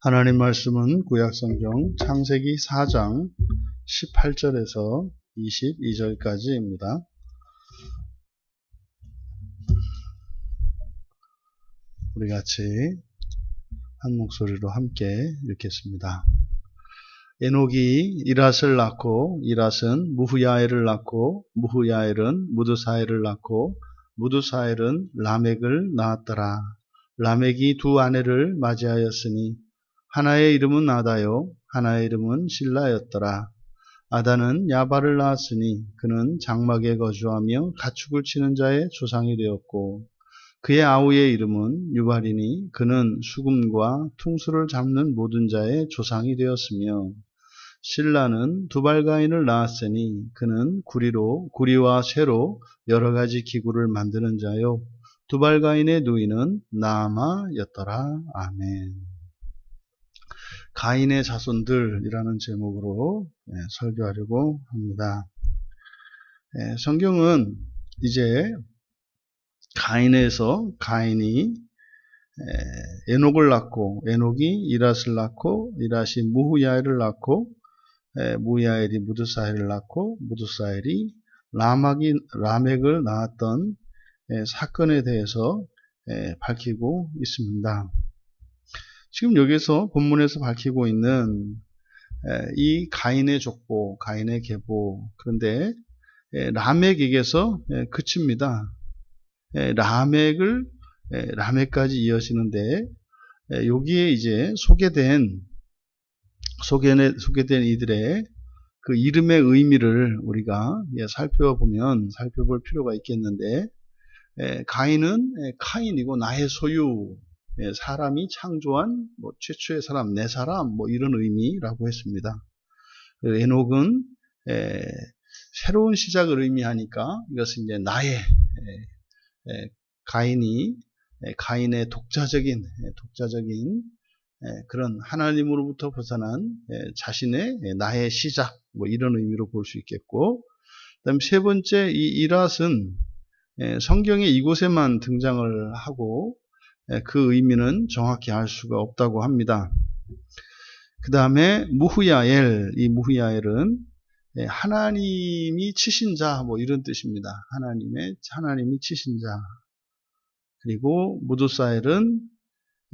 하나님 말씀은 구약성경 창세기 4장 18절에서 22절까지입니다. 우리 같이 한 목소리로 함께 읽겠습니다. 에녹이 이랏을 낳고 이랏은 무후야엘을 낳고 무후야엘은 무드사엘을 낳고 무드사엘은 라멕을 낳았더라. 라멕이 두 아내를 맞이하였으니 하나의 이름은 아다요 하나의 이름은 신라였더라. 아다는 야발을 낳았으니 그는 장막에 거주하며 가축을 치는 자의 조상이 되었고 그의 아우의 이름은 유발이니 그는 수금과 퉁수를 잡는 모든 자의 조상이 되었으며 신라는 두발가인을 낳았으니 그는 구리로 구리와 쇠로 여러 가지 기구를 만드는 자요 두발가인의 누이는 나아마였더라. 아멘. 가인의 자손들이라는 제목으로 예, 설교하려고 합니다. 예, 성경은 이제 가인에서 가인이 예, 에녹을 낳고 에녹이 이랏을 낳고 이랏이 무후야엘을 낳고 무야엘이 무드사엘을 낳고 무드사엘이 라막이 라멕을 낳았던 사건에 대해서 밝히고 있습니다. 지금 여기서 본문에서 밝히고 있는 이 가인의 족보, 가인의 계보, 그런데 라멕에게서 그칩니다. 라멕을 라멕까지 이어지는데 여기에 이제 소개된 소개된, 이들의 그 이름의 의미를 우리가 살펴보면 살펴볼 필요가 있겠는데 가인은 카인이고 나의 소유 예, 사람이 창조한 뭐 최초의 사람, 내 사람 뭐 이런 의미라고 했습니다. 그 에녹은 에, 새로운 시작을 의미하니까 이것은 이제 나의 에, 에, 가인이 가인의 독자적인 독자적인 그런 하나님으로부터 벗어난 자신의 나의 시작 뭐 이런 의미로 볼 수 있겠고 그다음 세 번째 이 이랏은 성경에 이곳에만 등장을 하고 예, 그 의미는 정확히 알 수가 없다고 합니다. 그 다음에 무후야엘, 이 무후야엘은 예, 하나님이 치신 자, 뭐 이런 뜻입니다. 하나님의, 하나님이 치신 자. 그리고 무드사엘은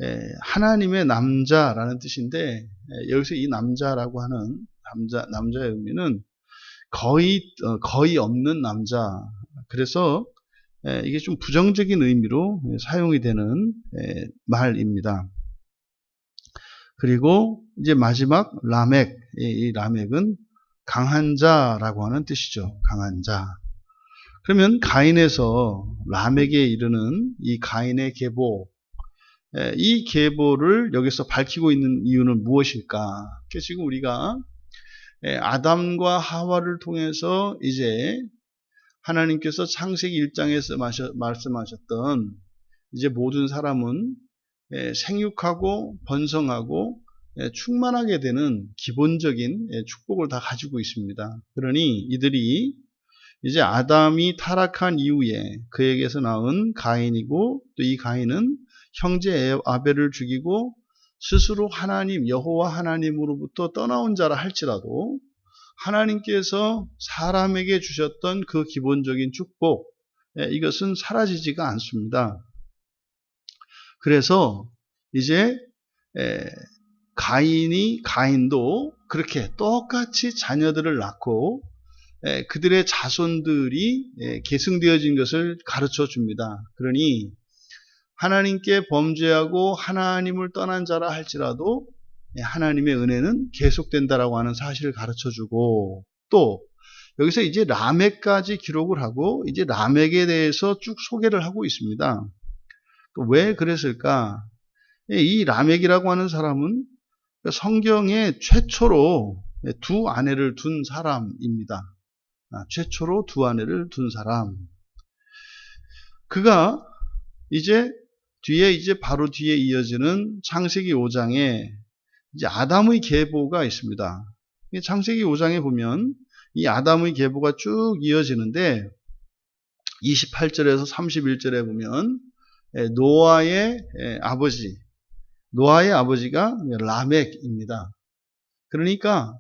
예, 하나님의 남자라는 뜻인데, 여기서 이 남자라고 하는 남자, 남자의 의미는 거의, 어, 거의 없는 남자. 그래서 예, 이게 좀 부정적인 의미로 사용이 되는 예, 말입니다. 그리고 이제 마지막 라멕, 이 라멕은 강한 자라고 하는 뜻이죠. 강한 자. 그러면 가인에서 라멕에 이르는 이 가인의 계보, 예, 이 계보를 여기서 밝히고 있는 이유는 무엇일까? 지금 우리가 아담과 하와를 통해서 이제 하나님께서 창세기 1장에서 말씀하셨던 이제 모든 사람은 예, 생육하고 번성하고 예, 충만하게 되는 기본적인 예, 축복을 다 가지고 있습니다. 그러니 이들이 이제 아담이 타락한 이후에 그에게서 나온 가인이고 또 이 가인은 형제 아벨을 죽이고 스스로 하나님 여호와 하나님으로부터 떠나온 자라 할지라도 하나님께서 사람에게 주셨던 그 기본적인 축복, 예, 이것은 사라지지가 않습니다. 그래서 이제 가인이 가인도 그렇게 똑같이 자녀들을 낳고 그들의 자손들이 계승되어진 것을 가르쳐 줍니다. 그러니 하나님께 범죄하고 하나님을 떠난 자라 할지라도 예, 하나님의 은혜는 계속된다라고 하는 사실을 가르쳐 주고 또 여기서 이제 라멕까지 기록을 하고 이제 라멕에 대해서 쭉 소개를 하고 있습니다. 왜 그랬을까? 예, 이 라멕이라고 하는 사람은 성경에 최초로 두 아내를 둔 사람입니다. 아, 최초로 두 아내를 둔 사람. 그가 이제 뒤에 이제 바로 뒤에 이어지는 창세기 5장에 이제 아담의 계보가 있습니다. 창세기 5장에 보면 이 아담의 계보가 쭉 이어지는데 28절에서 31절에 보면 노아의 아버지 노아의 아버지가 라멕입니다. 그러니까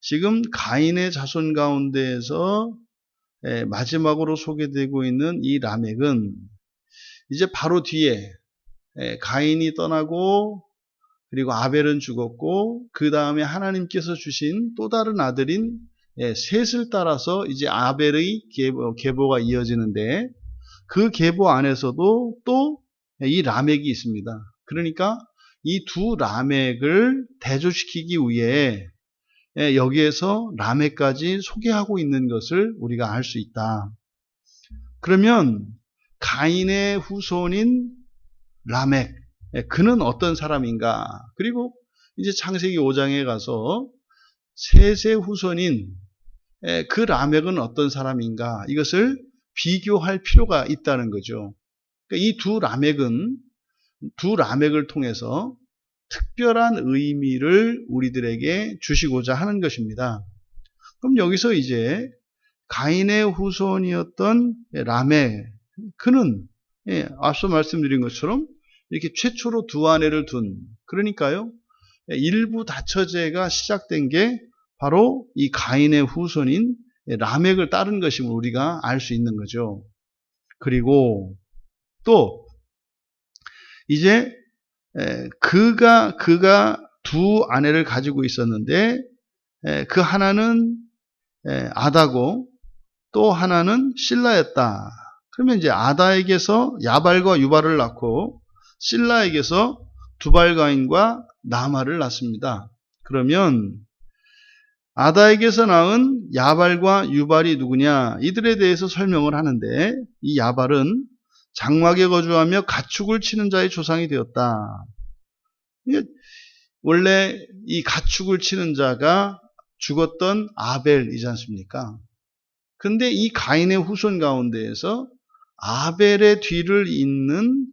지금 가인의 자손 가운데에서 예, 마지막으로 소개되고 있는 이 라멕은 이제 바로 뒤에 예, 가인이 떠나고 그리고 아벨은 죽었고 그 다음에 하나님께서 주신 또 다른 아들인 예, 셋을 따라서 이제 아벨의 계보, 가 이어지는데 그 계보 안에서도 또 이 라멕이 있습니다. 그러니까 이 두 라멕을 대조시키기 위해 예, 여기에서 라멕까지 소개하고 있는 것을 우리가 알 수 있다. 그러면 가인의 후손인 라멕, 예, 그는 어떤 사람인가? 그리고 이제 창세기 5장에 가서 셋의 후손인 예, 그 라멕은 어떤 사람인가? 이것을 비교할 필요가 있다는 거죠. 그러니까 이두 라멕은 두 라멕을 통해서 특별한 의미를 우리들에게 주시고자 하는 것입니다. 그럼 여기서 이제 가인의 후손이었던 라메 그는 예, 앞서 말씀드린 것처럼 이렇게 최초로 두 아내를 둔 그러니까요 일부 다처제가 시작된 게 바로 이 가인의 후손인 라멕을 따른 것임을 우리가 알 수 있는 거죠. 그리고 또 이제 그가 그가 두 아내를 가지고 있었는데 그 하나는 아다고 또 하나는 신라였다. 그러면 이제 아다에게서 야발과 유발을 낳고 신라에게서 두발가인과 나마를 낳습니다. 그러면 아다에게서 낳은 야발과 유발이 누구냐? 이들에 대해서 설명을 하는데 이 야발은 장막에 거주하며 가축을 치는 자의 조상이 되었다. 원래 이 가축을 치는 자가 죽었던 아벨이지 않습니까? 근데 이 가인의 후손 가운데에서 아벨의 뒤를 잇는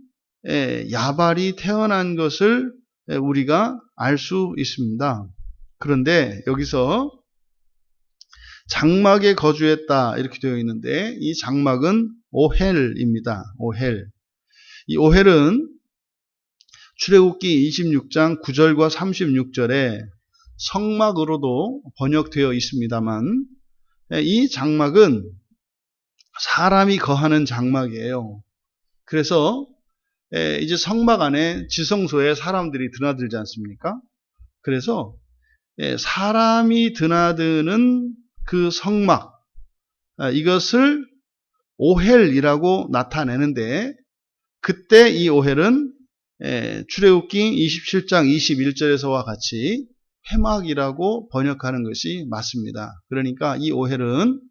야발이 태어난 것을 우리가 알 수 있습니다. 그런데 여기서 장막에 거주했다 이렇게 되어 있는데 이 장막은 오헬입니다. 오헬. 이 오헬은 출애굽기 26장 9절과 36절에 성막으로도 번역되어 있습니다만 이 장막은 사람이 거하는 장막이에요. 그래서 이제 성막 안에 지성소에 사람들이 드나들지 않습니까? 그래서 사람이 드나드는 그 성막 이것을 오헬이라고 나타내는데 그때 이 오헬은 출애굽기 27장 21절에서와 같이 회막이라고 번역하는 것이 맞습니다. 그러니까 이 오헬은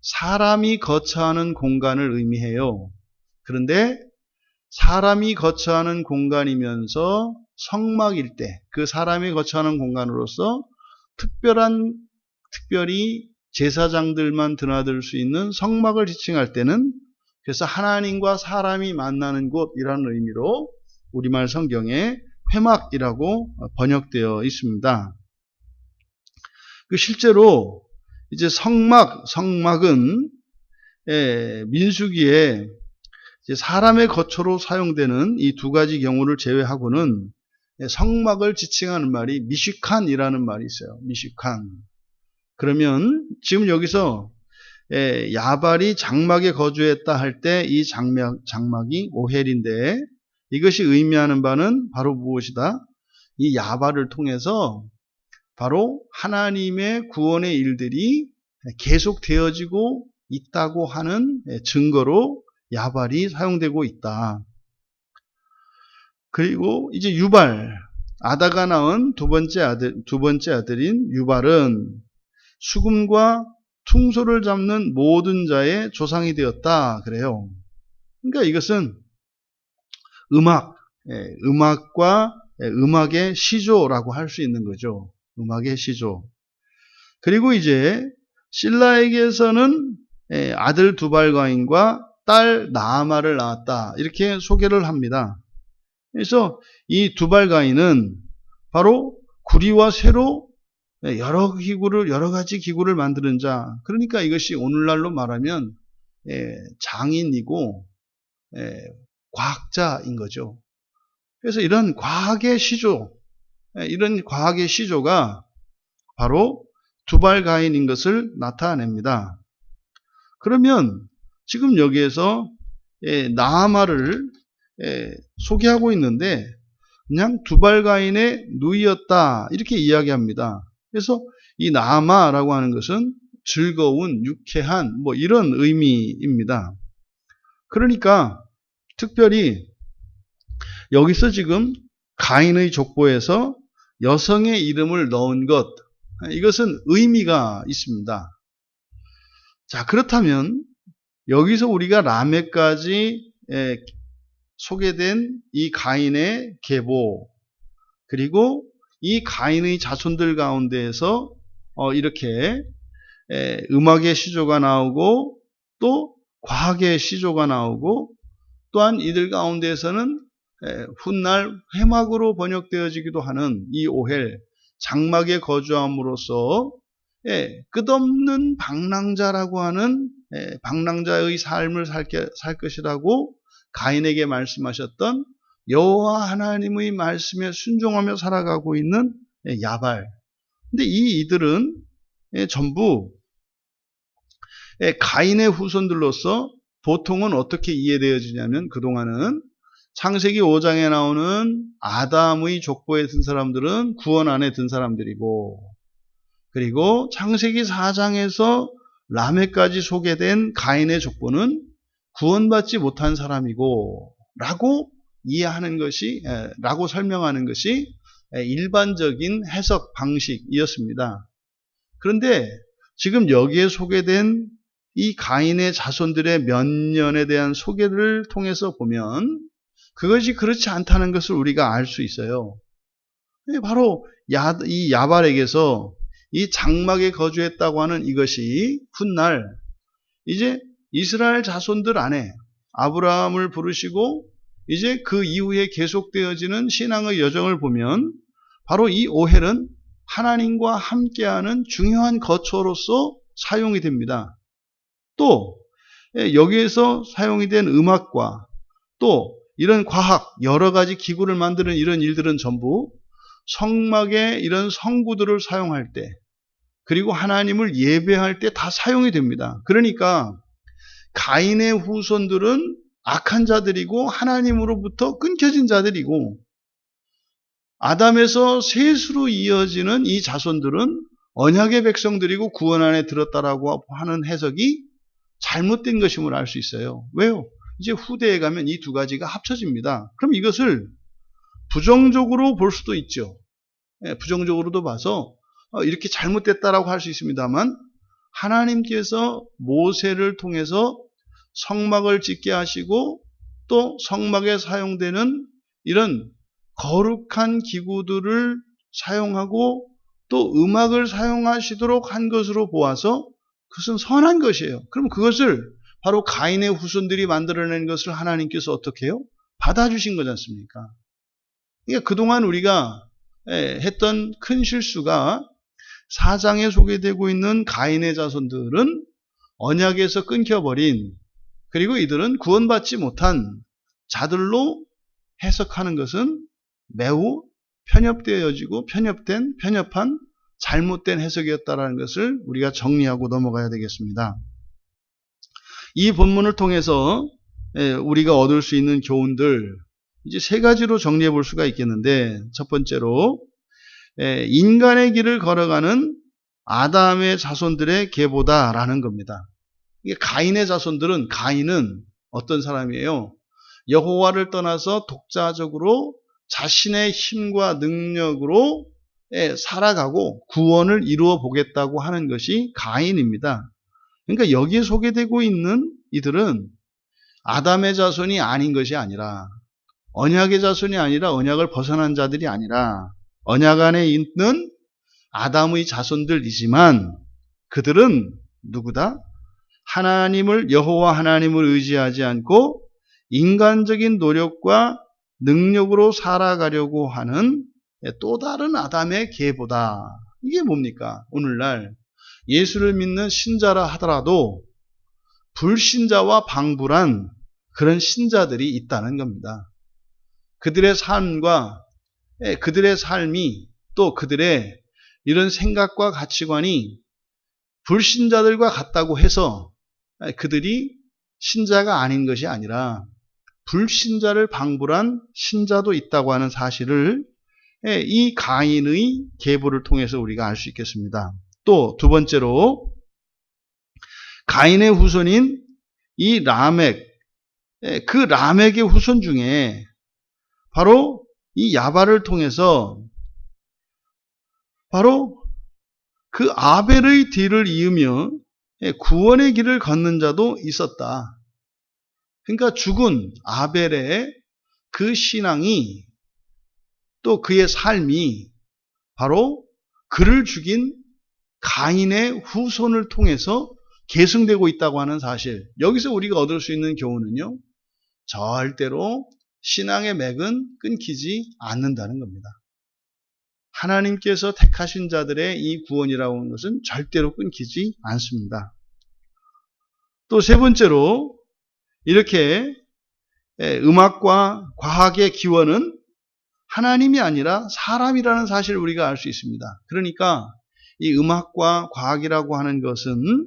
사람이 거처하는 공간을 의미해요. 그런데 사람이 거처하는 공간이면서 성막일 때 그 사람이 거처하는 공간으로서 특별한 특별히 제사장들만 드나들 수 있는 성막을 지칭할 때는 그래서 하나님과 사람이 만나는 곳이라는 의미로 우리말 성경에 회막이라고 번역되어 있습니다. 그 실제로 이제 성막, 성막은 예, 민수기에 사람의 거처로 사용되는 이 두 가지 경우를 제외하고는 예, 성막을 지칭하는 말이 미시칸이라는 말이 있어요. 미시칸. 그러면 지금 여기서 예, 야발이 장막에 거주했다 할 때 이 장막, 장막이 오헬인데 이것이 의미하는 바는 바로 무엇이다? 이 야발을 통해서 바로 하나님의 구원의 일들이 계속 되어지고 있다고 하는 증거로 야발이 사용되고 있다. 그리고 이제 유발, 아다가 낳은 두 번째 아들, 두 번째 아들인 유발은 수금과 퉁소를 잡는 모든 자의 조상이 되었다. 그래요. 그러니까 이것은 음악, 예, 음악과 예, 음악의 시조라고 할 수 있는 거죠. 음악의 시조. 그리고 이제 신라에게서는 예, 아들 두발과인과 딸 나아마를 낳았다. 이렇게 소개를 합니다. 그래서 이 두발가인은 바로 구리와 쇠로 여러 기구를 여러 가지 기구를 만드는 자. 그러니까 이것이 오늘날로 말하면 장인이고 과학자인 거죠. 그래서 이런 과학의 시조, 예, 이런 과학의 시조가 바로 두발가인인 것을 나타냅니다. 그러면 지금 여기에서 예, 나아마를 예, 소개하고 있는데 그냥 두발가인의 누이였다 이렇게 이야기합니다. 그래서 이 나아마라고 하는 것은 즐거운, 유쾌한 뭐 이런 의미입니다. 그러니까 특별히 여기서 지금 가인의 족보에서 여성의 이름을 넣은 것 이것은 의미가 있습니다. 자 그렇다면 여기서 우리가 라메까지 소개된 이 가인의 계보 그리고 이 가인의 자손들 가운데에서 어, 이렇게 음악의 시조가 나오고 또 과학의 시조가 나오고 또한 이들 가운데에서는 훗날 회막으로 번역되어지기도 하는 이 오헬 장막에 거주함으로써 끝없는 방랑자라고 하는 방랑자의 삶을 살, 살 것이라고 가인에게 말씀하셨던 여호와 하나님의 말씀에 순종하며 살아가고 있는 야발. 근데 이 이들은 전부 가인의 후손들로서 보통은 어떻게 이해되어지냐면 그동안은 창세기 5장에 나오는 아담의 족보에 든 사람들은 구원 안에 든 사람들이고 그리고 창세기 4장에서 라메까지 소개된 가인의 족보는 구원받지 못한 사람이고 라고 이해하는 것이 라고 설명하는 것이 일반적인 해석 방식이었습니다. 그런데 지금 여기에 소개된 이 가인의 자손들의 몇 년에 대한 소개를 통해서 보면 그것이 그렇지 않다는 것을 우리가 알 수 있어요. 바로 야, 이 야발에게서 이 장막에 거주했다고 하는 이것이 훗날 이제 이스라엘 자손들 안에 아브라함을 부르시고 이제 그 이후에 계속되어지는 신앙의 여정을 보면 바로 이 오헬은 하나님과 함께하는 중요한 거처로서 사용이 됩니다. 또 예, 여기에서 사용이 된 음악과 또 이런 과학 여러 가지 기구를 만드는 이런 일들은 전부 성막에 이런 성구들을 사용할 때 그리고 하나님을 예배할 때 다 사용이 됩니다. 그러니까 가인의 후손들은 악한 자들이고 하나님으로부터 끊겨진 자들이고 아담에서 셋으로 이어지는 이 자손들은 언약의 백성들이고 구원 안에 들었다라고 하는 해석이 잘못된 것임을 알 수 있어요. 왜요? 이제 후대에 가면 이 두 가지가 합쳐집니다. 그럼 이것을 부정적으로 볼 수도 있죠. 예, 부정적으로도 봐서 어, 이렇게 잘못됐다라고 할 수 있습니다만 하나님께서 모세를 통해서 성막을 짓게 하시고 또 성막에 사용되는 이런 거룩한 기구들을 사용하고 또 음악을 사용하시도록 한 것으로 보아서 그것은 선한 것이에요. 그럼 그것을 바로 가인의 후손들이 만들어낸 것을 하나님께서 어떻게 해요? 받아주신 거지 않습니까? 그러니까 그동안 우리가 예, 했던 큰 실수가 사장에 소개되고 있는 가인의 자손들은 언약에서 끊겨버린 그리고 이들은 구원받지 못한 자들로 해석하는 것은 매우 편협되어지고 편협된 편협한 잘못된 해석이었다라는 것을 우리가 정리하고 넘어가야 되겠습니다. 이 본문을 통해서 우리가 얻을 수 있는 교훈들 이제 세 가지로 정리해 볼 수가 있겠는데 첫 번째로 인간의 길을 걸어가는 아담의 자손들의 계보다라는 겁니다. 이게 가인의 자손들은 가인은 어떤 사람이에요? 여호와를 떠나서 독자적으로 자신의 힘과 능력으로 살아가고 구원을 이루어 보겠다고 하는 것이 가인입니다. 그러니까 여기에 소개되고 있는 이들은 아담의 자손이 아닌 것이 아니라 언약의 자손이 아니라 언약을 벗어난 자들이 아니라 언약 안에 있는 아담의 자손들이지만 그들은 누구다? 하나님을 여호와 하나님을 의지하지 않고 인간적인 노력과 능력으로 살아가려고 하는 또 다른 아담의 계보다. 이게 뭡니까? 오늘날 예수를 믿는 신자라 하더라도 불신자와 방불한 그런 신자들이 있다는 겁니다. 그들의 삶과 예, 그들의 삶이 또 그들의 이런 생각과 가치관이 불신자들과 같다고 해서 예, 그들이 신자가 아닌 것이 아니라 불신자를 방불한 신자도 있다고 하는 사실을 예, 이 가인의 계보를 통해서 우리가 알 수 있겠습니다. 또 두 번째로 가인의 후손인 이 라멕, 예, 그 라멕의 후손 중에 바로 이 야발을 통해서 바로 그 아벨의 뒤를 이으며 예, 구원의 길을 걷는 자도 있었다. 그러니까 죽은 아벨의 그 신앙이 또 그의 삶이 바로 그를 죽인 가인의 후손을 통해서 계승되고 있다고 하는 사실. 여기서 우리가 얻을 수 있는 교훈은요. 절대로 신앙의 맥은 끊기지 않는다는 겁니다. 하나님께서 택하신 자들의 이 구원이라고 하는 것은 절대로 끊기지 않습니다. 또 세 번째로 이렇게 음악과 과학의 기원은 하나님이 아니라 사람이라는 사실을 우리가 알 수 있습니다. 그러니까 이 음악과 과학이라고 하는 것은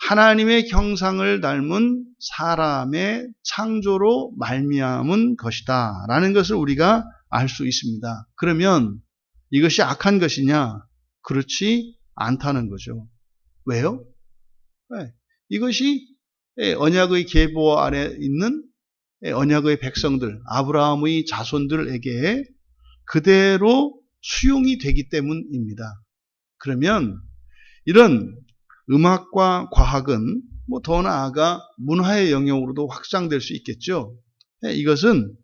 하나님의 형상을 닮은 사람의 창조로 말미암은 것이다. 라는 것을 우리가 알 수 있습니다. 그러면 이것이 악한 것이냐? 그렇지 않다는 거죠. 왜요? 네. 이것이 언약의 계보 아래 있는 언약의 백성들, 아브라함의 자손들에게 그대로 수용이 되기 때문입니다. 그러면 이런 음악과 과학은 뭐 더 나아가 문화의 영역으로도 확장될 수 있겠죠. 이것은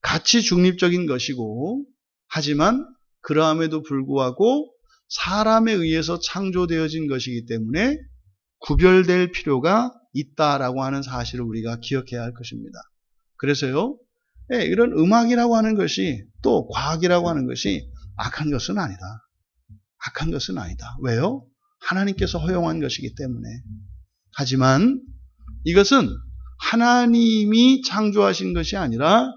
가치 중립적인 것이고 하지만 그러함에도 불구하고 사람에 의해서 창조되어진 것이기 때문에 구별될 필요가 있다라고 하는 사실을 우리가 기억해야 할 것입니다. 그래서요, 예, 이런 음악이라고 하는 것이 또 과학이라고 하는 것이 악한 것은 아니다. 악한 것은 아니다. 왜요? 하나님께서 허용한 것이기 때문에. 하지만 이것은 하나님이 창조하신 것이 아니라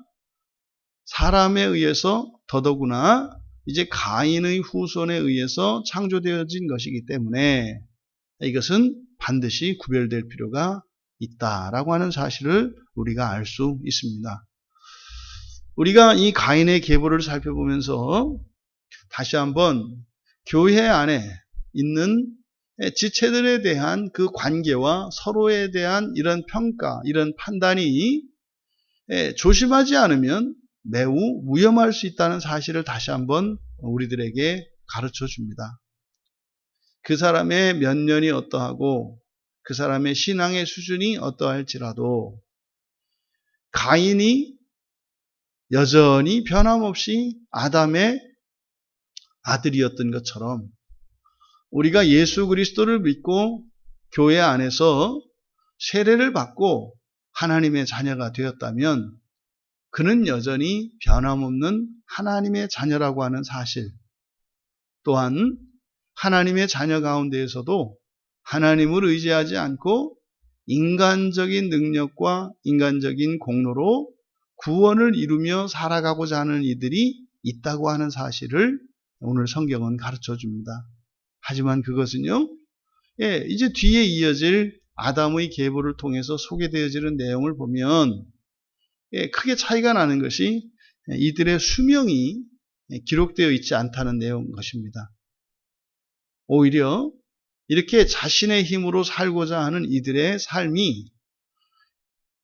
사람에 의해서 더더구나 이제 가인의 후손에 의해서 창조되어진 것이기 때문에 이것은 반드시 구별될 필요가 있다라고 하는 사실을 우리가 알 수 있습니다. 우리가 이 가인의 계보를 살펴보면서 다시 한번 교회 안에 있는 지체들에 대한 그 관계와 서로에 대한 이런 평가, 이런 판단이 조심하지 않으면 매우 위험할 수 있다는 사실을 다시 한번 우리들에게 가르쳐 줍니다. 그 사람의 몇 년이 어떠하고 그 사람의 신앙의 수준이 어떠할지라도 가인이 여전히 변함없이 아담의 아들이었던 것처럼 우리가 예수 그리스도를 믿고 교회 안에서 세례를 받고 하나님의 자녀가 되었다면 그는 여전히 변함없는 하나님의 자녀라고 하는 사실 또한 하나님의 자녀 가운데에서도 하나님을 의지하지 않고 인간적인 능력과 인간적인 공로로 구원을 이루며 살아가고자 하는 이들이 있다고 하는 사실을 오늘 성경은 가르쳐 줍니다. 하지만 그것은요, 예, 이제 뒤에 이어질 아담의 계보를 통해서 소개되어지는 내용을 보면 예, 크게 차이가 나는 것이 이들의 수명이 기록되어 있지 않다는 내용 것입니다. 오히려 이렇게 자신의 힘으로 살고자 하는 이들의 삶이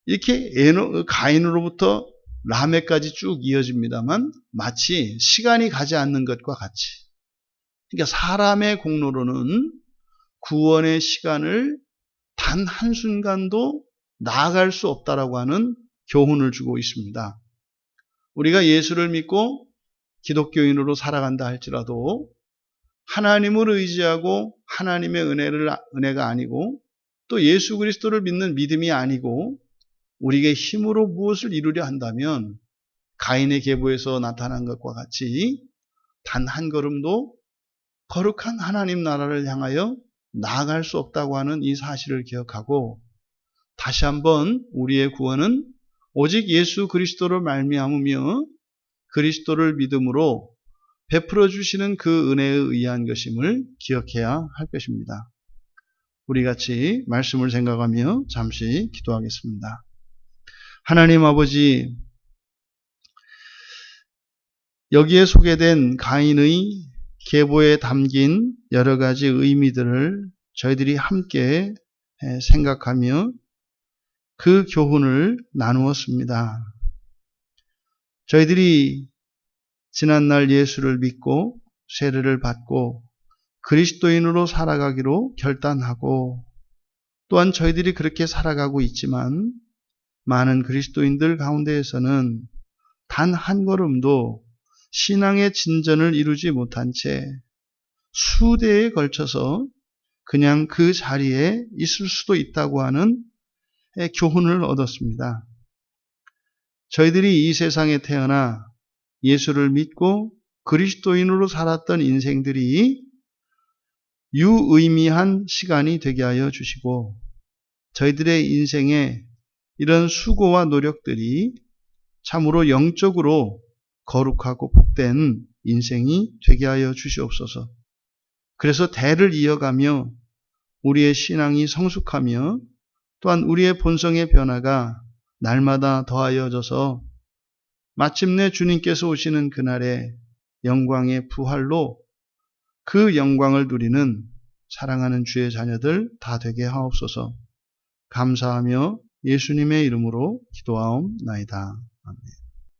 이렇게 가인으로부터 라메까지 쭉 이어집니다만 마치 시간이 가지 않는 것과 같이 그러니까 사람의 공로로는 구원의 시간을 단 한순간도 나아갈 수 없다라고 하는 교훈을 주고 있습니다. 우리가 예수를 믿고 기독교인으로 살아간다 할지라도 하나님을 의지하고 하나님의 은혜를 은혜가 아니고 또 예수 그리스도를 믿는 믿음이 아니고 우리에게 힘으로 무엇을 이루려 한다면 가인의 계보에서 나타난 것과 같이 단 한 걸음도 거룩한 하나님 나라를 향하여 나아갈 수 없다고 하는 이 사실을 기억하고 다시 한번 우리의 구원은 오직 예수 그리스도를 말미암으며 그리스도를 믿음으로 베풀어 주시는 그 은혜에 의한 것임을 기억해야 할 것입니다. 우리 같이 말씀을 생각하며 잠시 기도하겠습니다. 하나님 아버지, 여기에 소개된 가인의 계보에 담긴 여러 가지 의미들을 저희들이 함께 생각하며 그 교훈을 나누었습니다. 저희들이 지난날 예수를 믿고 세례를 받고 그리스도인으로 살아가기로 결단하고 또한 저희들이 그렇게 살아가고 있지만 많은 그리스도인들 가운데에서는 단 한 걸음도 신앙의 진전을 이루지 못한 채 수대에 걸쳐서 그냥 그 자리에 있을 수도 있다고 하는 교훈을 얻었습니다. 저희들이 이 세상에 태어나 예수를 믿고 그리스도인으로 살았던 인생들이 유의미한 시간이 되게 하여 주시고 저희들의 인생에 이런 수고와 노력들이 참으로 영적으로 거룩하고 복된 인생이 되게 하여 주시옵소서. 그래서 대를 이어가며 우리의 신앙이 성숙하며 또한 우리의 본성의 변화가 날마다 더하여져서 마침내 주님께서 오시는 그날에 영광의 부활로 그 영광을 누리는 사랑하는 주의 자녀들 다 되게 하옵소서. 감사하며 예수님의 이름으로 기도하옵나이다. 아멘.